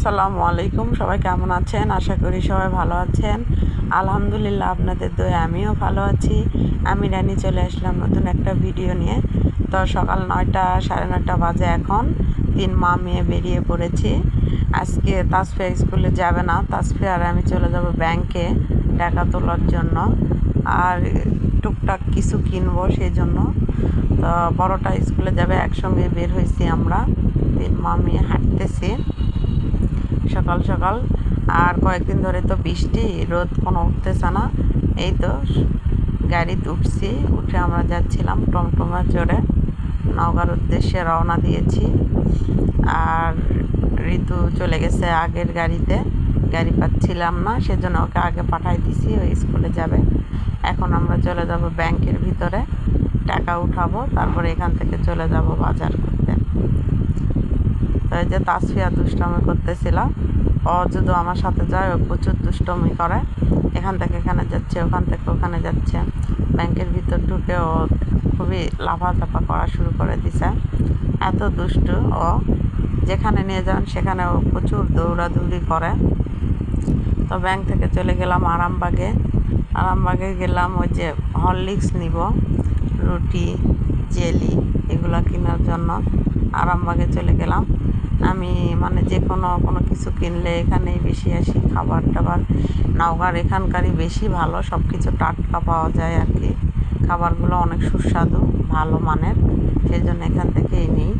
আসসালামু আলাইকুম। সবাই কেমন আছেন? আশা করি সবাই ভালো আছেন। আলহামদুলিল্লাহ আপনাদের দয়ে আমিও ভালো আছি। আমি রানি চলে আসলাম নতুন একটা ভিডিও নিয়ে। তো সকাল নয়টা, সাড়ে নয়টা বাজে এখন। তিন মা মেয়ে বেরিয়ে পড়েছি। আজকে তাসফিয়া স্কুলে যাবে না। তাসফিয়া আর আমি চলে যাব ব্যাংকে টাকা তোলার জন্য। আর টুকটাক কিছু কিনবো সেই জন্য তো বড়টা স্কুলে যাবে, একসঙ্গে বের হয়েছি আমরা। তিন মা মেয়ে হাঁটতেছি। সকাল সকাল। আর কয়েকদিন ধরে তো বৃষ্টি, রোদ কোনো উঠতেছে না। এই তো গাড়িতে উঠছি, উঠে আমরা যাচ্ছিলাম টমটমে চড়ে। নওগাঁর উদ্দেশ্যে রওনা দিয়েছি। আর ঋতু চলে গেছে আগের গাড়িতে। গাড়ি পাচ্ছিলাম না, সেজন্য ওকে আগে পাঠাই দিছি ওই স্কুলে যাবে। এখন আমরা চলে যাব ব্যাংকের ভিতরে। টাকা উঠাবো, তারপরে এখান থেকে চলে যাব বাজার করতে। যে তাসফিয়া দুষ্টমি করতেছিলাম ও যদি আমার সাথে যায়, ও প্রচুর দুষ্টমি করে। এখান থেকে এখানে যাচ্ছে, ওখান থেকে ওখানে যাচ্ছে। ব্যাংকের ভিতর ঢুকে ও খুবই লাফাচাপা করা শুরু করে দিছে। এত দুষ্টু ও। যেখানে নিয়ে যান সেখানে ও প্রচুর দৌড়াদৌড়ি করে। তো ব্যাংক থেকে চলে গেলাম আরামবাগে। আরামবাগে গেলাম ওই যে হরলিক্স নিব। রুটি, জেলি, এগুলো কেনার জন্য। আরামবাগে চলে গেলাম। আমি মানে যে কোনো কোনো কিছু কিনলে এখানেই বেশি আসি। খাবার টাবার নওগাঁর এখানকারই বেশি ভালো সব কিছু টাটকা পাওয়া যায় আর কি খাবারগুলো অনেক সুস্বাদু, ভালো মানের সেই জন্য এখান থেকেই নিই।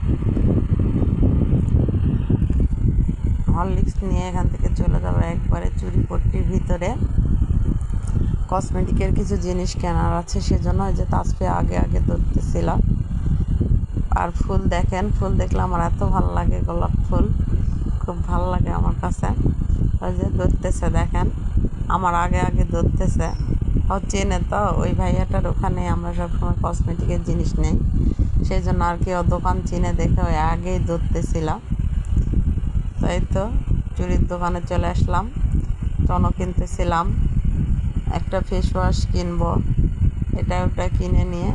হরলিক্স নিয়ে এখান থেকে চলে যাব একবারে চুরিপট্টির ভিতরে। কসমেটিকের কিছু জিনিস কেনার আছে, সেজন্য ওই যে তাজপে আগে আগে ধরতেছিলাম। আর ফুল দেখেন, ফুল দেখলে আমার এত ভালো লাগে গোলাপ ফুল। খুব ভালো লাগে আমার কাছে। ওই যে ধরতেছে, দেখেন। আমার আগে আগে ধরতেছে। ও চেনে তো, ওই ভাইয়াটার ওখানে আমরা সবসময় কসমেটিকের জিনিস নেই। সেই জন্য আর কি ও দোকান চিনে দেখে ওই আগেই ধরতেছিলাম। তাই তো চুরির দোকানে চলে আসলাম। টনও কিনতেছিলাম। একটা ফেস ওয়াশ কিনবো। এটা ওটা কিনে নিয়ে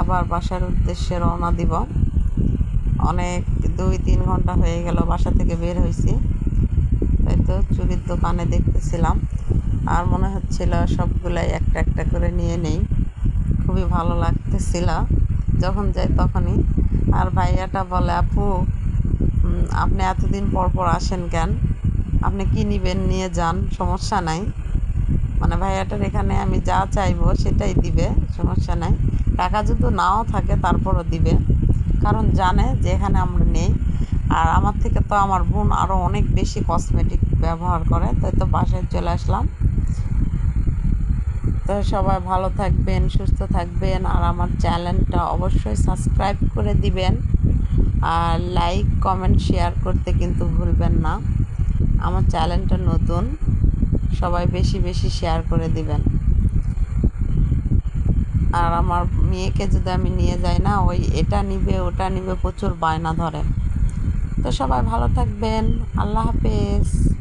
আবার বাসার উদ্দেশ্যে রওনা দিব। অনেক দুই, তিন ঘণ্টা হয়ে গেল বাসা থেকে বের হয়েছি তাই তো চুরির দোকানে দেখতেছিলাম। আর মনে হচ্ছিল সবগুলাই একটা একটা করে নিয়ে নেই। খুবই ভালো লাগতেছিল। যখন যাই তখনই। আর ভাইয়াটা বলে, আপু আপনি এতদিন পর পর আসেন কেন? আপনি কি নিবেন? নিয়ে যান, সমস্যা নাই। মানে ভাইয়াটার এখানে আমি যা চাইব সেটাই দিবে, সমস্যা নাই। টাকা যদি নাও থাকে তারপরও দিবে। কারণ জানে যে এখানে আমরা নেই। আর আমার থেকে তো আমার বোন আরও অনেক বেশি কসমেটিক ব্যবহার করে, তাই তো বাসায় চলে আসলাম। তো সবাই ভালো থাকবেন, সুস্থ থাকবেন, আর আমার চ্যানেলটা অবশ্যই সাবস্ক্রাইব করে দিবেন। আর লাইক, কমেন্ট, শেয়ার করতে কিন্তু ভুলবেন না। আমার চ্যানেলটা নতুন, সবাই বেশি বেশি শেয়ার করে দিবেন। আর আমার মেয়েকে যদি আমি নিয়ে যাই না, ওই এটা নিবে, ওটা নিবে, প্রচুর বায়না ধরে। তো সবাই ভালো থাকবেন। আল্লাহ হাফেজ।